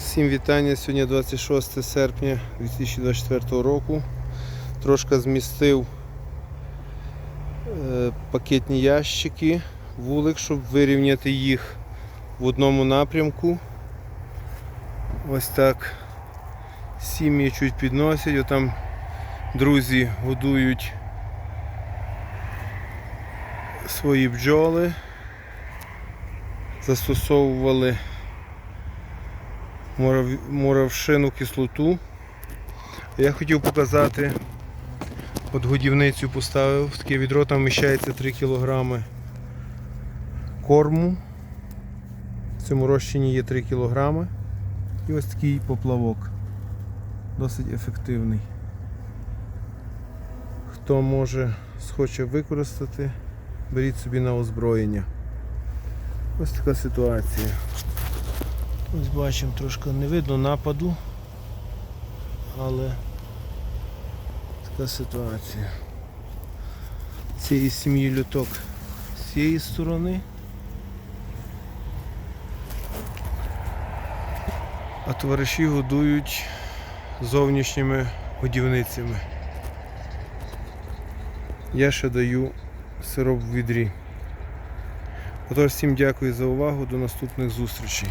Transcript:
Всім вітання. Сьогодні 26 серпня 2024 року. Трошки змістив е, пакетні ящики, вулик, щоб вирівняти їх в одному напрямку. Ось так. Сім'ї чуть підносять, отам друзі годують свої бджоли. Застосовували муравшину кислоту. Я хотів показати, от годівницю поставив, таке відро там вміщається 3 кг корму. В цьому розчині є 3 кг. І ось такий поплавок. Досить ефективний. Хто може схоче використати, беріть собі на озброєння. Ось така ситуація. Ось бачимо, трошки не видно нападу, але така ситуація. Цієї сім'ї люток з цієї сторони. А товариші годують зовнішніми годівницями. Я ще даю сироп в відрі. Отож, всім дякую за увагу, до наступних зустрічей.